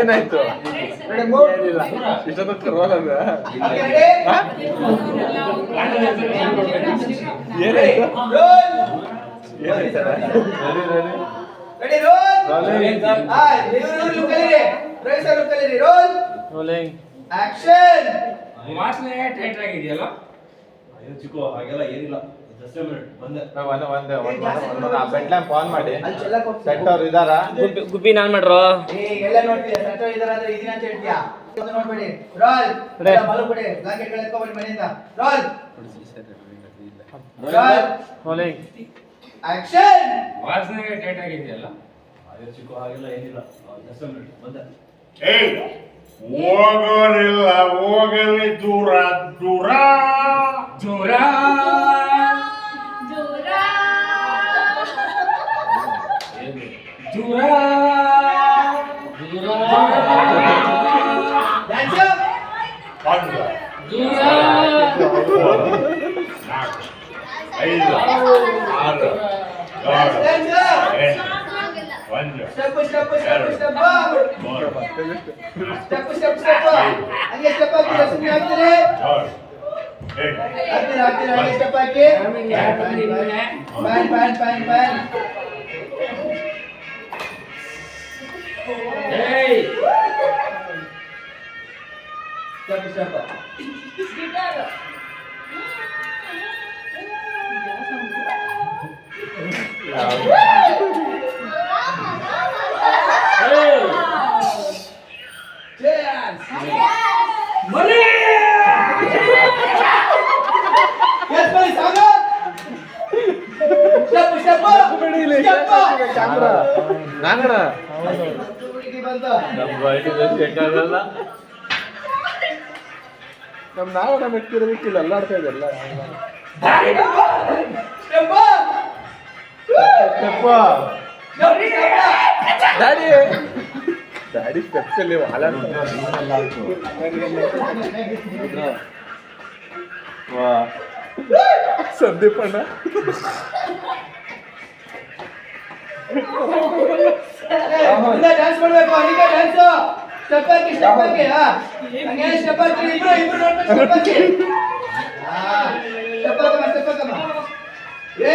ಏನಾಯ್ತು? ಇಷ್ಟೊತ್ತ ಆಕ್ಷನ್ ವಾಸನೆ ಟೈಟ್ ಆಗಿದೆಯಲ್ಲ? ಅಯ್ಯೋ ಚಿಕ್ಕು ಹಾಗೆಲ್ಲ ಏನಿಲ್ಲ. ಗುಬ್ಬಿ ನಾನ್ ಮಾಡ್ರೋ? ಏ ಎಲ್ಲ ನೋಡ್ತೀಯ? ಸೆಂಟ್ರಲ್ ಇದಾರ ಅಂದ್ರೆ ಇದೀನ ಅಂತ ಹೇಳ್ತೀಯಾ? ಒಂದು ನೋಡ್ಬೇಡಿ. ರೋಲಿಂಗ್ ಆಕ್ಷನ್ ವಾಸನೆ ಟೈಟ್ ಆಗಿದೆಯಲ್ಲ? ಅಯ್ಯೋ ಚಿಕ್ಕು ಹಾಗೆಲ್ಲ ಏನಿಲ್ಲ. ಜಸ್ಟ್ ಬಂದೆ. ಏಯ್ ಹೋಗೋರಿಲ್ಲ ಹೋಗಲಿ ದೂರ ದೂರ. ಜೋರ ಜೋರ ಡ್ಯಾನ್ಸ್ ಒಂದು ನಾಲ್ಕು. ಐದು ಆರು ಏಳು ಡ್ಯಾನ್ಸ್ ಎಂಟು ಒಂದು ಸ್ಟೆಪ್ ಸ್ಟೆಪ್ ಸ್ಟೆಪ್ ಸ್ಟೆಪ್ ಮೂರು ಸ್ಟೆಪ್ ಸ್ಟೆಪ್ ಸ್ಟೆಪ್ ಹಂಗೆ ಸ್ಟೆಪ್ ಹಾಕ್ತೀರಾ ಸುಮ್ಮನೆ ಹಾಕ್ತೀರಿ ಏಳು ಎಂಟು ಹಾಕ್ತೀರಾ ಹಾಕ್ತೀರಾ ಹಂಗೆ ಸ್ಟೆಪ್ ನಮ್ ನಾವು ನಮ್ಮ ಎಕ್ಕಿರಬೇಕಿಲ್ಲ ಅಲ್ಲಾಡ್ತಾ ಇದೆಲ್ಲ ಸ್ಟೆಪ್ಪ ಡ್ಯಾಡಿ ಡ್ಯಾಡಿ ಸ್ಟೆಪ್ಸ್ ಅಲ್ಲಿ ವಾ. ಸಂದೀಪ್ ಅಣ್ಣ. ಡ್ಯಾನ್ಸ್ ಮಾಡ್ಬೇಕು. ಅನಿಕ ಡ್ಯಾನ್ಸ್ ಸ್ಟೆಪ್ ಹಾಕಿ ಸ್ಟೆಪ್ ಹಾಕಿ. ಹಾ. ಹಂಗೆ ಸ್ಟೆಪ್ ಹಾಕಿ. ಇಬ್ರು ಇಬ್ರು ನೋಡ್ಬೇಕು ಸ್ಟೆಪ್ ಹಾಕಿ. ಹಾ. ಸ್ಟೆಪ್ ಹಾಕಮ್ಮ ಸ್ಟೆಪ್ ಹಾಕಮ್ಮ. ಏ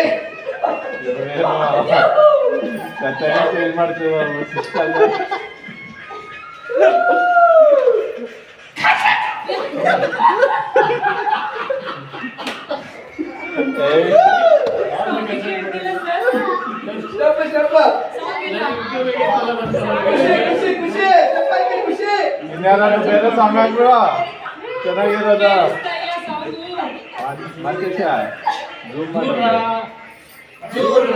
ಚೇಂಜ್ ಮಾಡ್ತೀವ ಸ್ಟೆಪ್ ಸ್ಟೆಪ್ ಖುಷಿ ಖುಷಿ ಖುಷಿ ಸ್ಟೆಪ್ ಹಾಕಿ ಖುಷಿ ಇನ್ಯಾರು ಬೇರೆ ಸಾಂಗ್ ಹಾಕ್ಬಿಡು ಚೆನ್ನಾಗಿರೋದ ಮತ್ತೆ ಜೂಮ್ ಗಾಡಿ Hey!